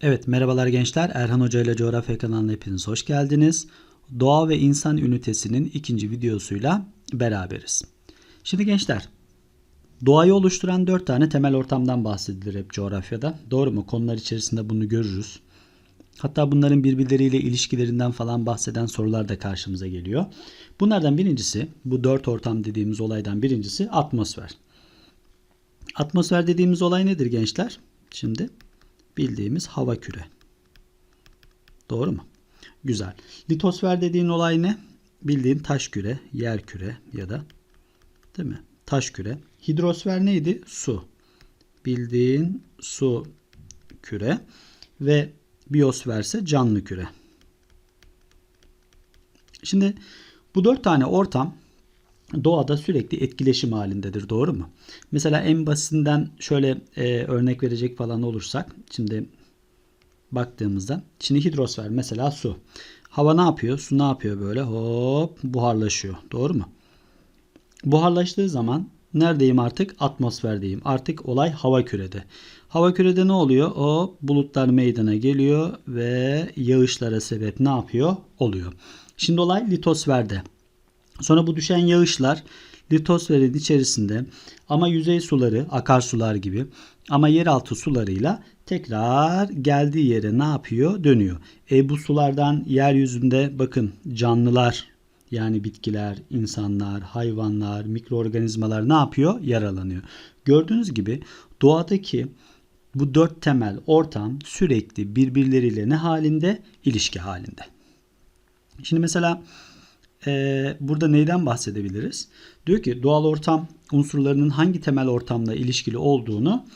Evet merhabalar gençler. Erhan Hoca ile Coğrafya kanalına hepiniz hoş geldiniz. Doğa ve İnsan ünitesinin ikinci videosuyla beraberiz. Şimdi gençler doğayı oluşturan dört tane temel ortamdan bahsedilir hep coğrafyada. Doğru mu? Konular içerisinde bunu görürüz. Hatta bunların birbirleriyle ilişkilerinden falan bahseden sorular da karşımıza geliyor. Bunlardan birincisi bu dört ortam dediğimiz olaydan birincisi atmosfer. Atmosfer dediğimiz olay nedir gençler? Şimdi bildiğimiz hava küre. Doğru mu? Güzel. Litosfer dediğin olay ne? Bildiğin taş küre, yer küre ya da değil mi? Taş küre. Hidrosfer neydi? Su. Bildiğin su küre ve biyosfer ise canlı küre. Şimdi bu dört tane ortam doğada sürekli etkileşim halindedir. Doğru mu? Mesela en basitinden şöyle e, örnek verecek falan olursak şimdi baktığımızda şimdi hidrosfer mesela su. Hava ne yapıyor? Su ne yapıyor böyle? Hop buharlaşıyor. Doğru mu? Buharlaştığı zaman neredeyim artık? Atmosferdeyim. Artık olay hava kürede. Hava kürede ne oluyor? O bulutlar meydana geliyor ve yağışlara sebep ne yapıyor? Oluyor. Şimdi olay litosferde. Sonra bu düşen yağışlar litosferin içerisinde ama yüzey suları, akarsular gibi ama yeraltı sularıyla tekrar geldiği yere ne yapıyor? Dönüyor. E bu sulardan yeryüzünde bakın canlılar yani bitkiler, insanlar, hayvanlar, mikroorganizmalar ne yapıyor? Yaralanıyor. Gördüğünüz gibi doğadaki bu dört temel ortam sürekli birbirleriyle ne halinde? İlişki halinde. Şimdi mesela e, burada neyden bahsedebiliriz? Diyor ki doğal ortam unsurlarının hangi temel ortamla ilişkili olduğunu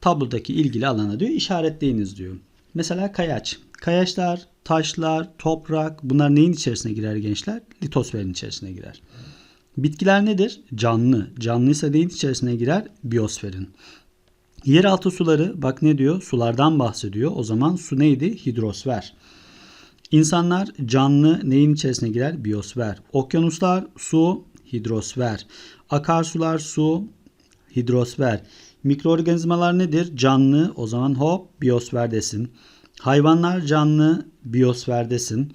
tablodaki ilgili alana diyor işaretleyiniz diyor. Mesela kayaç. Kayaçlar, taşlar, toprak bunlar neyin içerisine girer gençler? Litosferin içerisine girer. Bitkiler nedir? Canlı. Canlıysa neyin içerisine girer? Biyosferin. Yeraltı suları bak ne diyor? Sulardan bahsediyor. O zaman su neydi? Hidrosfer. İnsanlar canlı neyin içerisine girer? Biyosfer. Okyanuslar su, hidrosfer. Akarsular su, hidrosfer. Mikroorganizmalar nedir? Canlı. O zaman hop biyosferdesin. Hayvanlar canlı, biyosferdesin.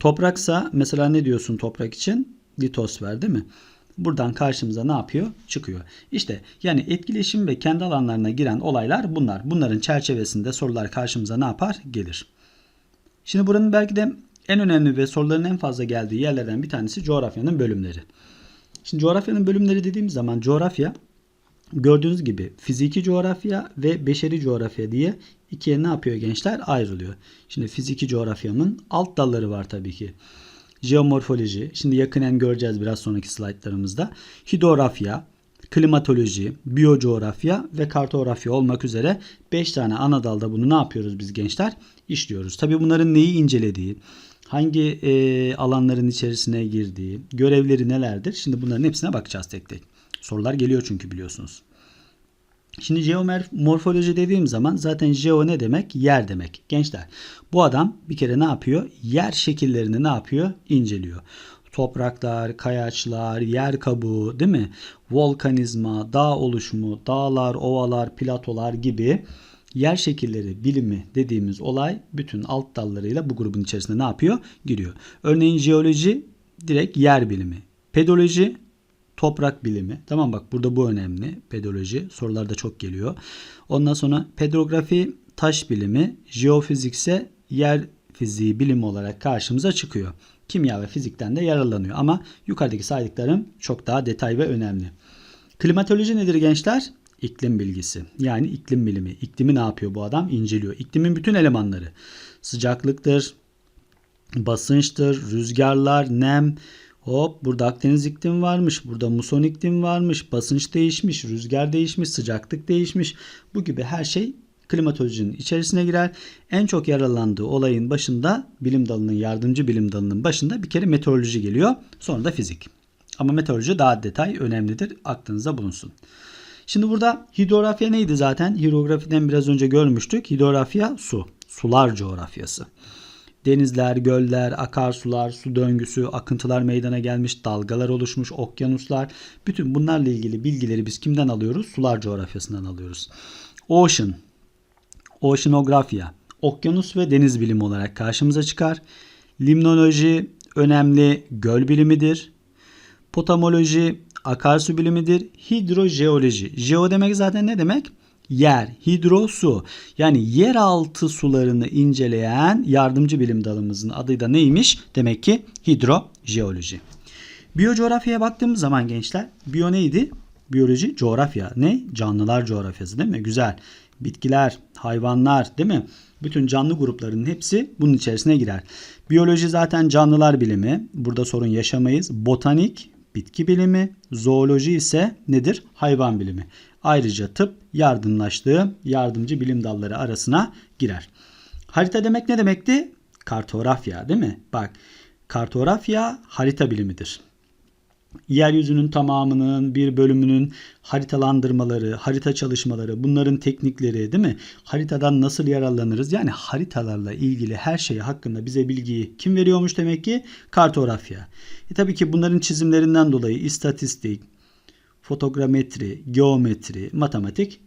Topraksa mesela ne diyorsun toprak için? Litosfer değil mi? Buradan karşımıza ne yapıyor? Çıkıyor. İşte yani etkileşim ve kendi alanlarına giren olaylar bunlar. Bunların çerçevesinde sorular karşımıza ne yapar? Gelir. Şimdi buranın belki de en önemli ve soruların en fazla geldiği yerlerden bir tanesi coğrafyanın bölümleri. Şimdi coğrafyanın bölümleri dediğimiz zaman coğrafya gördüğünüz gibi fiziki coğrafya ve beşeri coğrafya diye ikiye ne yapıyor gençler? Ayrılıyor. Şimdi fiziki coğrafyanın alt dalları var tabii ki. Jeomorfoloji, şimdi yakinen göreceğiz biraz sonraki slaytlarımızda. Hidrografya, klimatoloji, biyocoğrafya ve kartografya olmak üzere 5 tane ana dalda bunu ne yapıyoruz biz gençler? İşliyoruz. Tabi bunların neyi incelediği, hangi e, alanların içerisine girdiği, görevleri nelerdir? Şimdi bunların hepsine bakacağız tek tek. Sorular geliyor çünkü biliyorsunuz. Şimdi jeomorfoloji dediğim zaman zaten jeo ne demek? Yer demek. Gençler bu adam bir kere ne yapıyor? Yer şekillerini ne yapıyor? İnceliyor topraklar, kayaçlar, yer kabuğu değil mi? Volkanizma, dağ oluşumu, dağlar, ovalar, platolar gibi yer şekilleri bilimi dediğimiz olay bütün alt dallarıyla bu grubun içerisinde ne yapıyor? Giriyor. Örneğin jeoloji direkt yer bilimi. Pedoloji toprak bilimi. Tamam bak burada bu önemli. Pedoloji sorularda çok geliyor. Ondan sonra pedrografi taş bilimi, jeofizik ise yer fiziği bilim olarak karşımıza çıkıyor kimya ve fizikten de yararlanıyor. Ama yukarıdaki saydıklarım çok daha detay ve önemli. Klimatoloji nedir gençler? İklim bilgisi. Yani iklim bilimi. İklimi ne yapıyor bu adam? İnceliyor. İklimin bütün elemanları. Sıcaklıktır, basınçtır, rüzgarlar, nem, Hop burada Akdeniz iklim varmış. Burada muson iklim varmış. Basınç değişmiş. Rüzgar değişmiş. Sıcaklık değişmiş. Bu gibi her şey klimatolojinin içerisine girer. En çok yararlandığı olayın başında bilim dalının yardımcı bilim dalının başında bir kere meteoroloji geliyor. Sonra da fizik. Ama meteoroloji daha detay önemlidir. Aklınıza bulunsun. Şimdi burada hidrografya neydi zaten? Hidrografiden biraz önce görmüştük. Hidrografya su. Sular coğrafyası. Denizler, göller, akarsular, su döngüsü, akıntılar meydana gelmiş, dalgalar oluşmuş, okyanuslar. Bütün bunlarla ilgili bilgileri biz kimden alıyoruz? Sular coğrafyasından alıyoruz. Ocean Oşinografya, okyanus ve deniz bilimi olarak karşımıza çıkar. Limnoloji önemli göl bilimidir. Potamoloji akarsu bilimidir. Hidrojeoloji. Jeo demek zaten ne demek? Yer, hidro su. Yani yeraltı sularını inceleyen yardımcı bilim dalımızın adı da neymiş? Demek ki hidrojeoloji. Biyocoğrafyaya baktığımız zaman gençler, biyo neydi? Biyoloji, coğrafya. Ne? Canlılar coğrafyası değil mi? Güzel. Bitkiler, hayvanlar değil mi? Bütün canlı gruplarının hepsi bunun içerisine girer. Biyoloji zaten canlılar bilimi. Burada sorun yaşamayız. Botanik, bitki bilimi. Zooloji ise nedir? Hayvan bilimi. Ayrıca tıp yardımlaştığı yardımcı bilim dalları arasına girer. Harita demek ne demekti? Kartografya değil mi? Bak kartografya harita bilimidir yeryüzünün tamamının bir bölümünün haritalandırmaları, harita çalışmaları, bunların teknikleri değil mi? Haritadan nasıl yararlanırız? Yani haritalarla ilgili her şey hakkında bize bilgiyi kim veriyormuş demek ki? Kartografya. E tabii ki bunların çizimlerinden dolayı istatistik, fotogrametri, geometri, matematik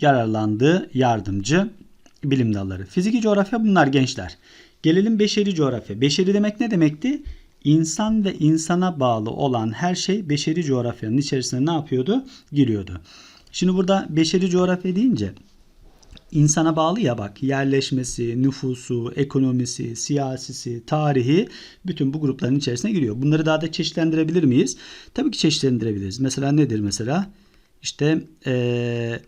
yararlandığı yardımcı bilim dalları. Fiziki coğrafya bunlar gençler. Gelelim beşeri coğrafya. Beşeri demek ne demekti? İnsan ve insana bağlı olan her şey beşeri coğrafyanın içerisine ne yapıyordu? Giriyordu. Şimdi burada beşeri coğrafya deyince insana bağlı ya bak yerleşmesi, nüfusu, ekonomisi, siyasisi, tarihi bütün bu grupların içerisine giriyor. Bunları daha da çeşitlendirebilir miyiz? Tabii ki çeşitlendirebiliriz. Mesela nedir mesela? İşte ee,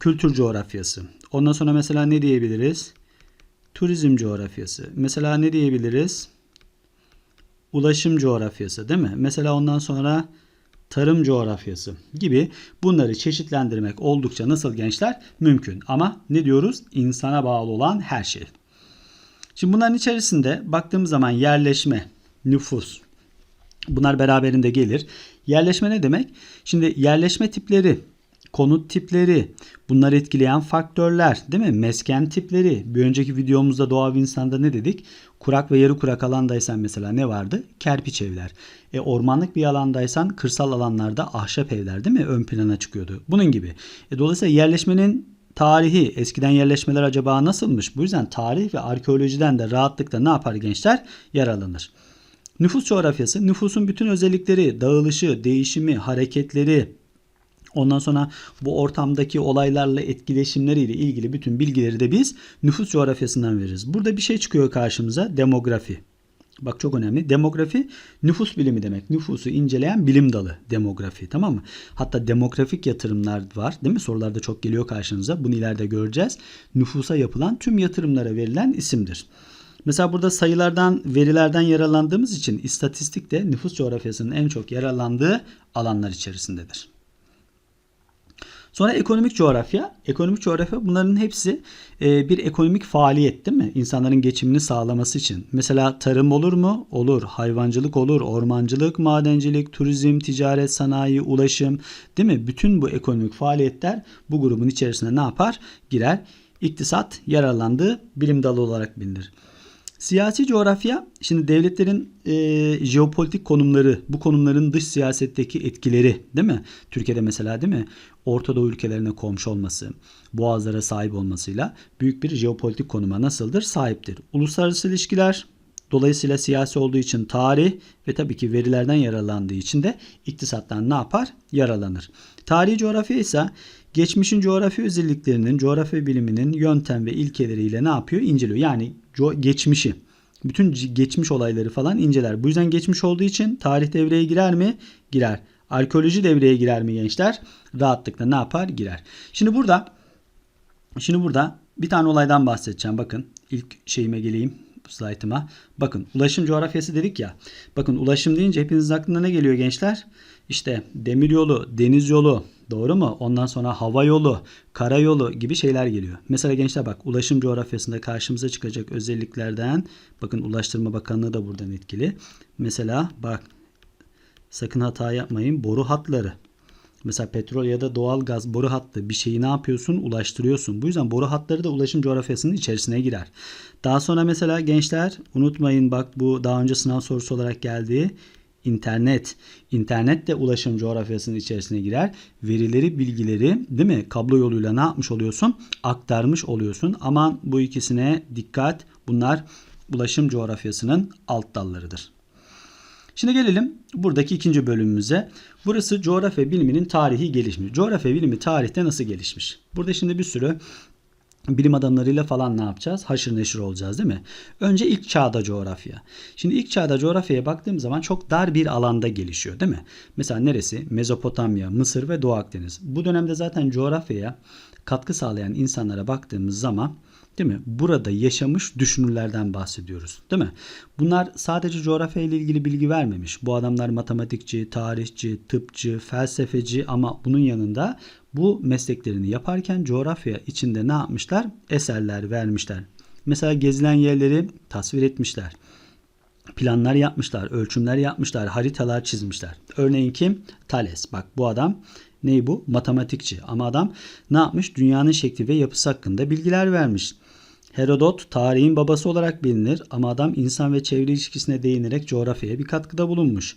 kültür coğrafyası. Ondan sonra mesela ne diyebiliriz? Turizm coğrafyası. Mesela ne diyebiliriz? Ulaşım coğrafyası değil mi? Mesela ondan sonra tarım coğrafyası gibi bunları çeşitlendirmek oldukça nasıl gençler mümkün. Ama ne diyoruz? İnsana bağlı olan her şey. Şimdi bunların içerisinde baktığımız zaman yerleşme, nüfus bunlar beraberinde gelir. Yerleşme ne demek? Şimdi yerleşme tipleri konut tipleri, bunları etkileyen faktörler, değil mi? Mesken tipleri. Bir önceki videomuzda Doğa ve İnsan'da ne dedik? Kurak ve yarı kurak alandaysan mesela ne vardı? Kerpiç evler. E, ormanlık bir alandaysan kırsal alanlarda ahşap evler değil mi? Ön plana çıkıyordu. Bunun gibi. E, dolayısıyla yerleşmenin tarihi, eskiden yerleşmeler acaba nasılmış? Bu yüzden tarih ve arkeolojiden de rahatlıkla ne yapar gençler? Yararlanır. Nüfus coğrafyası, nüfusun bütün özellikleri, dağılışı, değişimi, hareketleri, Ondan sonra bu ortamdaki olaylarla etkileşimleriyle ilgili bütün bilgileri de biz nüfus coğrafyasından veririz. Burada bir şey çıkıyor karşımıza demografi. Bak çok önemli. Demografi nüfus bilimi demek. Nüfusu inceleyen bilim dalı demografi tamam mı? Hatta demografik yatırımlar var değil mi? Sorularda çok geliyor karşınıza. Bunu ileride göreceğiz. Nüfusa yapılan tüm yatırımlara verilen isimdir. Mesela burada sayılardan, verilerden yararlandığımız için istatistik de nüfus coğrafyasının en çok yararlandığı alanlar içerisindedir. Sonra ekonomik coğrafya. Ekonomik coğrafya bunların hepsi e, bir ekonomik faaliyet değil mi? İnsanların geçimini sağlaması için. Mesela tarım olur mu? Olur. Hayvancılık olur. Ormancılık, madencilik, turizm, ticaret, sanayi, ulaşım değil mi? Bütün bu ekonomik faaliyetler bu grubun içerisine ne yapar? Girer. İktisat yararlandığı bilim dalı olarak bilinir. Siyasi coğrafya, şimdi devletlerin e, jeopolitik konumları, bu konumların dış siyasetteki etkileri değil mi? Türkiye'de mesela değil mi? Orta Doğu ülkelerine komşu olması, boğazlara sahip olmasıyla büyük bir jeopolitik konuma nasıldır? Sahiptir. Uluslararası ilişkiler, dolayısıyla siyasi olduğu için tarih ve tabii ki verilerden yararlandığı için de iktisattan ne yapar? Yaralanır. Tarihi coğrafya ise geçmişin coğrafi özelliklerinin, coğrafya biliminin yöntem ve ilkeleriyle ne yapıyor? İnceliyor. Yani geçmişi, bütün geçmiş olayları falan inceler. Bu yüzden geçmiş olduğu için tarih devreye girer mi? Girer. Arkeoloji devreye girer mi gençler? Rahatlıkla ne yapar? Girer. Şimdi burada şimdi burada bir tane olaydan bahsedeceğim. Bakın ilk şeyime geleyim slaytıma. Bakın ulaşım coğrafyası dedik ya. Bakın ulaşım deyince hepinizin aklına ne geliyor gençler? İşte demir yolu, deniz yolu, doğru mu? Ondan sonra hava yolu, karayolu gibi şeyler geliyor. Mesela gençler bak ulaşım coğrafyasında karşımıza çıkacak özelliklerden bakın Ulaştırma Bakanlığı da buradan etkili. Mesela bak sakın hata yapmayın boru hatları. Mesela petrol ya da doğal gaz boru hattı bir şeyi ne yapıyorsun? Ulaştırıyorsun. Bu yüzden boru hatları da ulaşım coğrafyasının içerisine girer. Daha sonra mesela gençler unutmayın bak bu daha önce sınav sorusu olarak geldi. internet. İnternet de ulaşım coğrafyasının içerisine girer. Verileri, bilgileri değil mi? Kablo yoluyla ne yapmış oluyorsun? Aktarmış oluyorsun. Aman bu ikisine dikkat. Bunlar ulaşım coğrafyasının alt dallarıdır. Şimdi gelelim buradaki ikinci bölümümüze. Burası coğrafya biliminin tarihi gelişmiş. Coğrafya bilimi tarihte nasıl gelişmiş? Burada şimdi bir sürü bilim adamlarıyla falan ne yapacağız? Haşır neşir olacağız değil mi? Önce ilk çağda coğrafya. Şimdi ilk çağda coğrafyaya baktığım zaman çok dar bir alanda gelişiyor değil mi? Mesela neresi? Mezopotamya, Mısır ve Doğu Akdeniz. Bu dönemde zaten coğrafyaya katkı sağlayan insanlara baktığımız zaman Değil mi? Burada yaşamış düşünürlerden bahsediyoruz. Değil mi? Bunlar sadece coğrafya ile ilgili bilgi vermemiş. Bu adamlar matematikçi, tarihçi, tıpçı, felsefeci ama bunun yanında bu mesleklerini yaparken coğrafya içinde ne yapmışlar? Eserler vermişler. Mesela gezilen yerleri tasvir etmişler. Planlar yapmışlar, ölçümler yapmışlar, haritalar çizmişler. Örneğin kim? Thales. Bak bu adam Ney bu? Matematikçi. Ama adam ne yapmış? Dünyanın şekli ve yapısı hakkında bilgiler vermiş. Herodot tarihin babası olarak bilinir ama adam insan ve çevre ilişkisine değinerek coğrafyaya bir katkıda bulunmuş.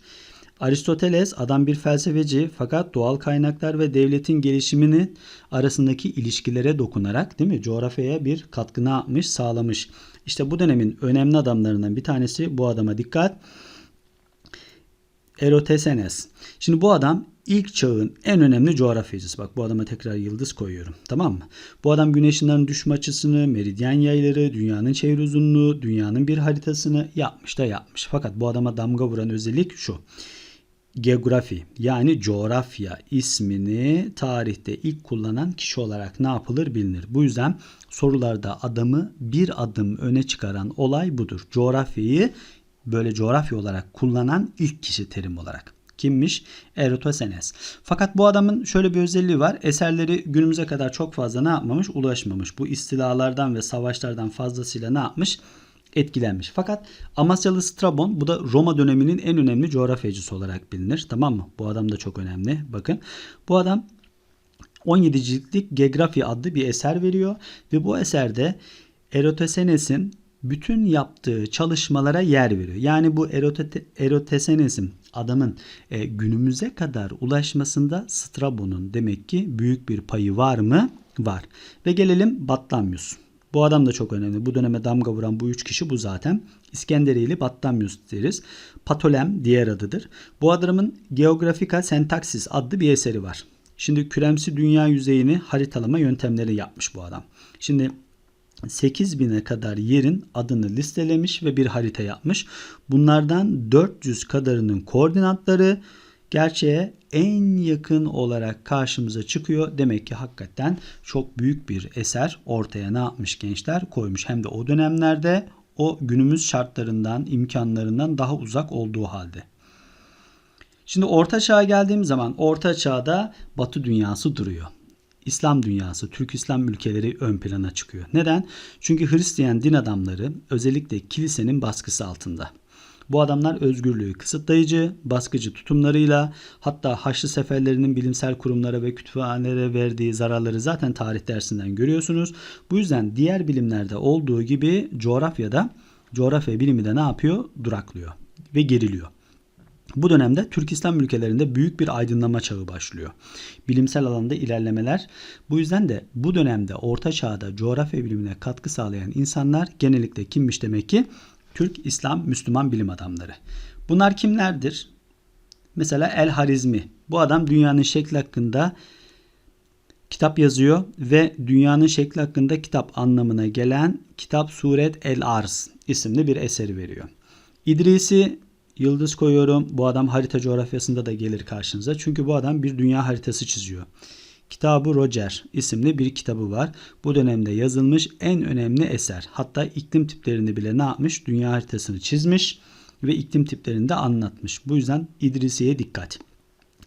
Aristoteles adam bir felsefeci fakat doğal kaynaklar ve devletin gelişimini arasındaki ilişkilere dokunarak değil mi coğrafyaya bir katkı ne sağlamış. İşte bu dönemin önemli adamlarından bir tanesi bu adama dikkat. Erotesenes. Şimdi bu adam ilk çağın en önemli coğrafyacısı. Bak bu adama tekrar yıldız koyuyorum. Tamam mı? Bu adam güneş ışınlarının düşme açısını, meridyen yayları, dünyanın çevre uzunluğu, dünyanın bir haritasını yapmış da yapmış. Fakat bu adama damga vuran özellik şu. Geografi yani coğrafya ismini tarihte ilk kullanan kişi olarak ne yapılır bilinir. Bu yüzden sorularda adamı bir adım öne çıkaran olay budur. Coğrafyayı böyle coğrafya olarak kullanan ilk kişi terim olarak. Kimmiş? Eratosthenes. Fakat bu adamın şöyle bir özelliği var. Eserleri günümüze kadar çok fazla ne yapmamış? Ulaşmamış. Bu istilalardan ve savaşlardan fazlasıyla ne yapmış? etkilenmiş. Fakat Amasyalı Strabon bu da Roma döneminin en önemli coğrafyacısı olarak bilinir. Tamam mı? Bu adam da çok önemli. Bakın. Bu adam 17 ciltlik Geografi adlı bir eser veriyor ve bu eserde Eratosthenes'in bütün yaptığı çalışmalara yer veriyor. Yani bu Eratosthenes'in adamın e, günümüze kadar ulaşmasında Strabon'un demek ki büyük bir payı var mı? Var. Ve gelelim Batlamyus. Bu adam da çok önemli. Bu döneme damga vuran bu üç kişi bu zaten. İskenderiyeli Batlamyus deriz. Patolem diğer adıdır. Bu adamın Geografika Sentaksis adlı bir eseri var. Şimdi küremsi dünya yüzeyini haritalama yöntemleri yapmış bu adam. Şimdi 8000'e kadar yerin adını listelemiş ve bir harita yapmış. Bunlardan 400 kadarının koordinatları gerçeğe en yakın olarak karşımıza çıkıyor. Demek ki hakikaten çok büyük bir eser ortaya ne yapmış gençler koymuş. Hem de o dönemlerde o günümüz şartlarından, imkanlarından daha uzak olduğu halde. Şimdi Orta Çağ'a geldiğim zaman Orta Çağ'da Batı dünyası duruyor. İslam dünyası, Türk İslam ülkeleri ön plana çıkıyor. Neden? Çünkü Hristiyan din adamları özellikle kilisenin baskısı altında. Bu adamlar özgürlüğü kısıtlayıcı, baskıcı tutumlarıyla hatta Haçlı seferlerinin bilimsel kurumlara ve kütüphanelere verdiği zararları zaten tarih dersinden görüyorsunuz. Bu yüzden diğer bilimlerde olduğu gibi coğrafyada coğrafya bilimi de ne yapıyor? Duraklıyor ve geriliyor. Bu dönemde Türk İslam ülkelerinde büyük bir aydınlama çağı başlıyor. Bilimsel alanda ilerlemeler. Bu yüzden de bu dönemde Orta Çağ'da coğrafya bilimine katkı sağlayan insanlar genellikle kimmiş demek ki? Türk, İslam, Müslüman bilim adamları. Bunlar kimlerdir? Mesela El Harizmi. Bu adam dünyanın şekli hakkında kitap yazıyor ve dünyanın şekli hakkında kitap anlamına gelen Kitap Suret El Arz isimli bir eseri veriyor. İdrisi yıldız koyuyorum. Bu adam harita coğrafyasında da gelir karşınıza. Çünkü bu adam bir dünya haritası çiziyor. Kitabı Roger isimli bir kitabı var. Bu dönemde yazılmış en önemli eser. Hatta iklim tiplerini bile ne yapmış? Dünya haritasını çizmiş ve iklim tiplerini de anlatmış. Bu yüzden İdrisi'ye dikkat.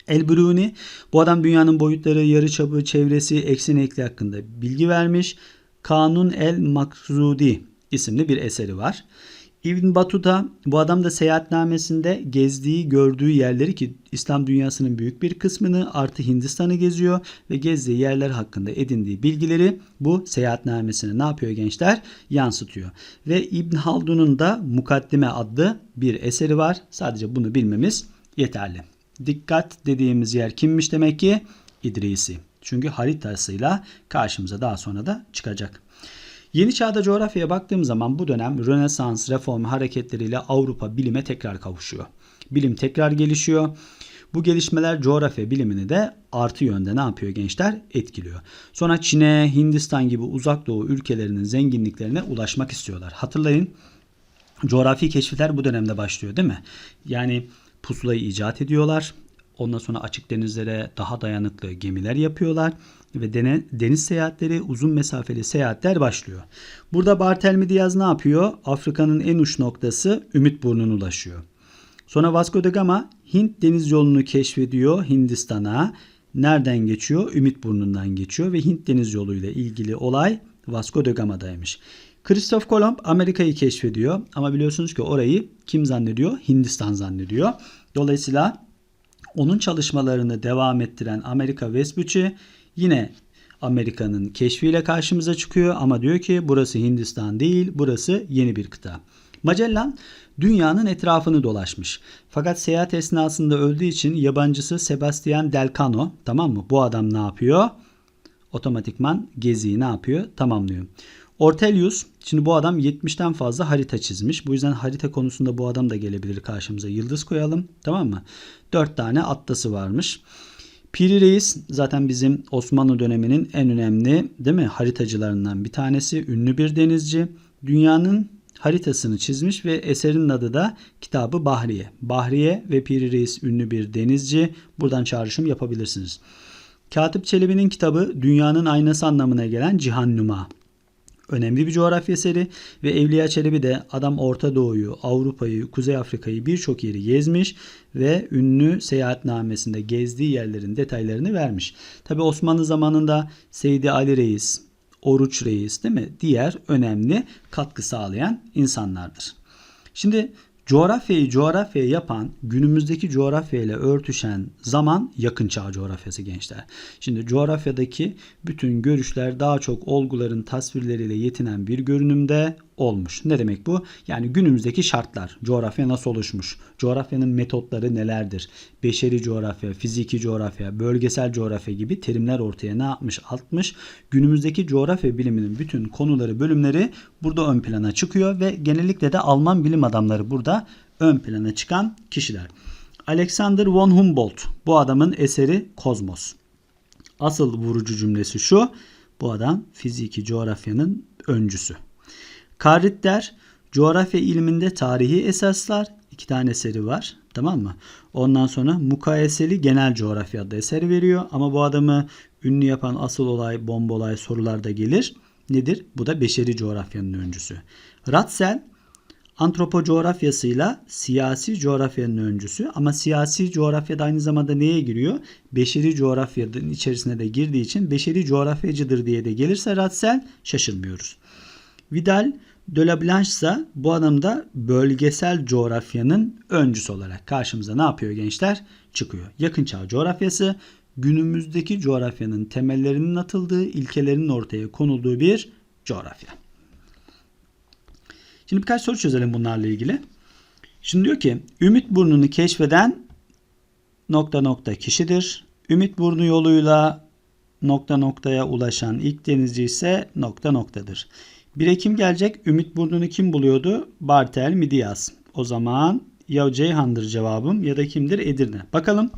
El Bruni bu adam dünyanın boyutları, yarıçapı, çevresi, eksen ekli hakkında bilgi vermiş. Kanun el Maksudi isimli bir eseri var. İbn Battuta bu adam da seyahatnamesinde gezdiği, gördüğü yerleri ki İslam dünyasının büyük bir kısmını artı Hindistan'ı geziyor ve gezdiği yerler hakkında edindiği bilgileri bu seyahatnamesine ne yapıyor gençler? Yansıtıyor. Ve İbn Haldun'un da Mukaddime adlı bir eseri var. Sadece bunu bilmemiz yeterli. Dikkat dediğimiz yer kimmiş demek ki? İdrisi. Çünkü haritasıyla karşımıza daha sonra da çıkacak. Yeni çağda coğrafyaya baktığım zaman bu dönem Rönesans, reform hareketleriyle Avrupa bilime tekrar kavuşuyor. Bilim tekrar gelişiyor. Bu gelişmeler coğrafya bilimini de artı yönde ne yapıyor gençler? Etkiliyor. Sonra Çin'e, Hindistan gibi uzak doğu ülkelerinin zenginliklerine ulaşmak istiyorlar. Hatırlayın coğrafi keşifler bu dönemde başlıyor değil mi? Yani pusulayı icat ediyorlar. Ondan sonra açık denizlere daha dayanıklı gemiler yapıyorlar ve deniz seyahatleri, uzun mesafeli seyahatler başlıyor. Burada Bartelmi Diaz ne yapıyor? Afrika'nın en uç noktası Ümit Burnu'na ulaşıyor. Sonra Vasco da Gama Hint deniz yolunu keşfediyor Hindistan'a. Nereden geçiyor? Ümit Burnu'ndan geçiyor ve Hint deniz yoluyla ilgili olay Vasco da Gama'daymış. Christoph Kolomb Amerika'yı keşfediyor ama biliyorsunuz ki orayı kim zannediyor? Hindistan zannediyor. Dolayısıyla onun çalışmalarını devam ettiren Amerika Vespucci yine Amerika'nın keşfiyle karşımıza çıkıyor ama diyor ki burası Hindistan değil burası yeni bir kıta. Magellan dünyanın etrafını dolaşmış. Fakat seyahat esnasında öldüğü için yabancısı Sebastian Delcano tamam mı? Bu adam ne yapıyor? Otomatikman geziyi ne yapıyor? Tamamlıyor. Ortelius, şimdi bu adam 70'ten fazla harita çizmiş. Bu yüzden harita konusunda bu adam da gelebilir karşımıza. Yıldız koyalım. Tamam mı? 4 tane atlası varmış. Piri Reis zaten bizim Osmanlı döneminin en önemli değil mi haritacılarından bir tanesi. Ünlü bir denizci. Dünyanın haritasını çizmiş ve eserinin adı da kitabı Bahriye. Bahriye ve Piri Reis ünlü bir denizci. Buradan çağrışım yapabilirsiniz. Katip Çelebi'nin kitabı dünyanın aynası anlamına gelen Cihan Numa önemli bir coğrafya eseri ve Evliya Çelebi de adam Orta Doğu'yu, Avrupa'yı, Kuzey Afrika'yı birçok yeri gezmiş ve ünlü seyahatnamesinde gezdiği yerlerin detaylarını vermiş. Tabi Osmanlı zamanında Seydi Ali Reis, Oruç Reis değil mi? Diğer önemli katkı sağlayan insanlardır. Şimdi Coğrafyayı coğrafya yapan, günümüzdeki coğrafya ile örtüşen zaman yakın çağ coğrafyası gençler. Şimdi coğrafyadaki bütün görüşler daha çok olguların tasvirleriyle yetinen bir görünümde olmuş. Ne demek bu? Yani günümüzdeki şartlar, coğrafya nasıl oluşmuş, coğrafyanın metotları nelerdir, beşeri coğrafya, fiziki coğrafya, bölgesel coğrafya gibi terimler ortaya ne yapmış, atmış. Günümüzdeki coğrafya biliminin bütün konuları, bölümleri burada ön plana çıkıyor ve genellikle de Alman bilim adamları burada ön plana çıkan kişiler. Alexander von Humboldt bu adamın eseri Kozmos. Asıl vurucu cümlesi şu. Bu adam fiziki coğrafyanın öncüsü. Karritter coğrafya ilminde tarihi esaslar iki tane eseri var. Tamam mı? Ondan sonra mukayeseli genel coğrafya adlı eser veriyor. Ama bu adamı ünlü yapan asıl olay, bomba olay sorularda gelir. Nedir? Bu da beşeri coğrafyanın öncüsü. Ratzel antropo coğrafyasıyla siyasi coğrafyanın öncüsü ama siyasi coğrafyada aynı zamanda neye giriyor? Beşeri coğrafyanın içerisine de girdiği için beşeri coğrafyacıdır diye de gelirse Ratzel şaşırmıyoruz. Vidal de la ise bu adam da bölgesel coğrafyanın öncüsü olarak karşımıza ne yapıyor gençler? Çıkıyor. Yakın çağ coğrafyası günümüzdeki coğrafyanın temellerinin atıldığı, ilkelerinin ortaya konulduğu bir coğrafya. Şimdi birkaç soru çözelim bunlarla ilgili. Şimdi diyor ki Ümit Burnu'nu keşfeden nokta nokta kişidir. Ümit Burnu yoluyla nokta noktaya ulaşan ilk denizci ise nokta noktadır. 1 Ekim gelecek. Ümit Burnu'nu kim buluyordu? Bartel Midyas. O zaman ya Ceyhan'dır cevabım ya da kimdir? Edirne. Bakalım.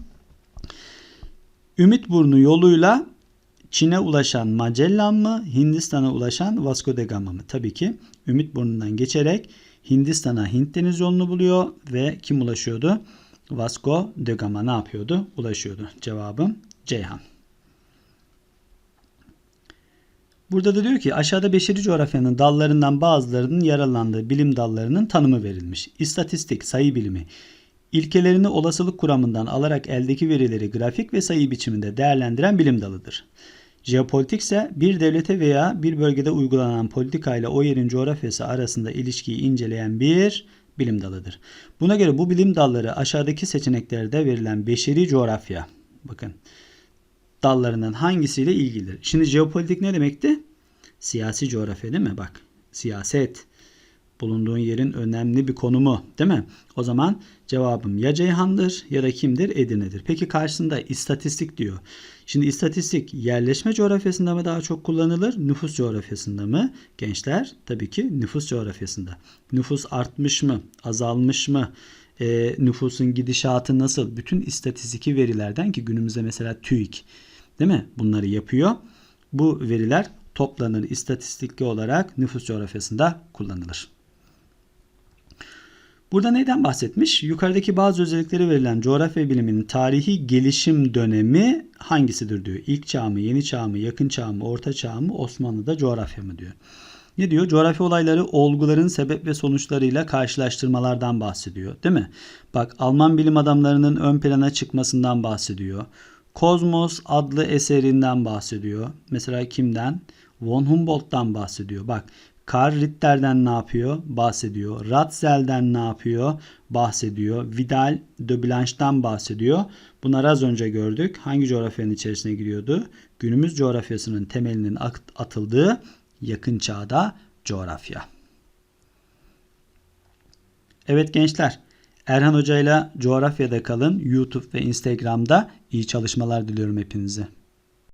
Ümit Burnu yoluyla Çin'e ulaşan Magellan mı? Hindistan'a ulaşan Vasco da Gama mı? Tabii ki Ümit Burnu'ndan geçerek Hindistan'a Hint deniz yolunu buluyor ve kim ulaşıyordu? Vasco da Gama ne yapıyordu? Ulaşıyordu. Cevabım Ceyhan. Burada da diyor ki aşağıda beşeri coğrafyanın dallarından bazılarının yaralandığı bilim dallarının tanımı verilmiş. İstatistik, sayı bilimi, ilkelerini olasılık kuramından alarak eldeki verileri grafik ve sayı biçiminde değerlendiren bilim dalıdır. Jeopolitik ise bir devlete veya bir bölgede uygulanan politika ile o yerin coğrafyası arasında ilişkiyi inceleyen bir bilim dalıdır. Buna göre bu bilim dalları aşağıdaki seçeneklerde verilen beşeri coğrafya bakın dallarından hangisiyle ilgilidir? Şimdi jeopolitik ne demekti? Siyasi coğrafya değil mi? Bak siyaset bulunduğun yerin önemli bir konumu değil mi? O zaman cevabım ya Ceyhan'dır ya da kimdir? Edirne'dir. Peki karşısında istatistik diyor. Şimdi istatistik yerleşme coğrafyasında mı daha çok kullanılır? Nüfus coğrafyasında mı? Gençler tabii ki nüfus coğrafyasında. Nüfus artmış mı? Azalmış mı? E, nüfusun gidişatı nasıl? Bütün istatistiki verilerden ki günümüzde mesela TÜİK değil mi? Bunları yapıyor. Bu veriler toplanır istatistikli olarak nüfus coğrafyasında kullanılır. Burada neyden bahsetmiş? Yukarıdaki bazı özellikleri verilen coğrafya biliminin tarihi gelişim dönemi hangisidir diyor. İlk çağ mı, yeni çağ mı, yakın çağ mı, orta çağ mı, Osmanlı'da coğrafya mı diyor. Ne diyor? Coğrafya olayları olguların sebep ve sonuçlarıyla karşılaştırmalardan bahsediyor. Değil mi? Bak Alman bilim adamlarının ön plana çıkmasından bahsediyor. Kozmos adlı eserinden bahsediyor. Mesela kimden? Von Humboldt'tan bahsediyor. Bak Karl Ritter'den ne yapıyor? Bahsediyor. Ratzel'den ne yapıyor? Bahsediyor. Vidal de Blanche'dan bahsediyor. Bunları az önce gördük. Hangi coğrafyanın içerisine giriyordu? Günümüz coğrafyasının temelinin atıldığı yakın çağda coğrafya. Evet gençler. Erhan Hoca ile coğrafyada kalın. YouTube ve Instagram'da iyi çalışmalar diliyorum hepinize.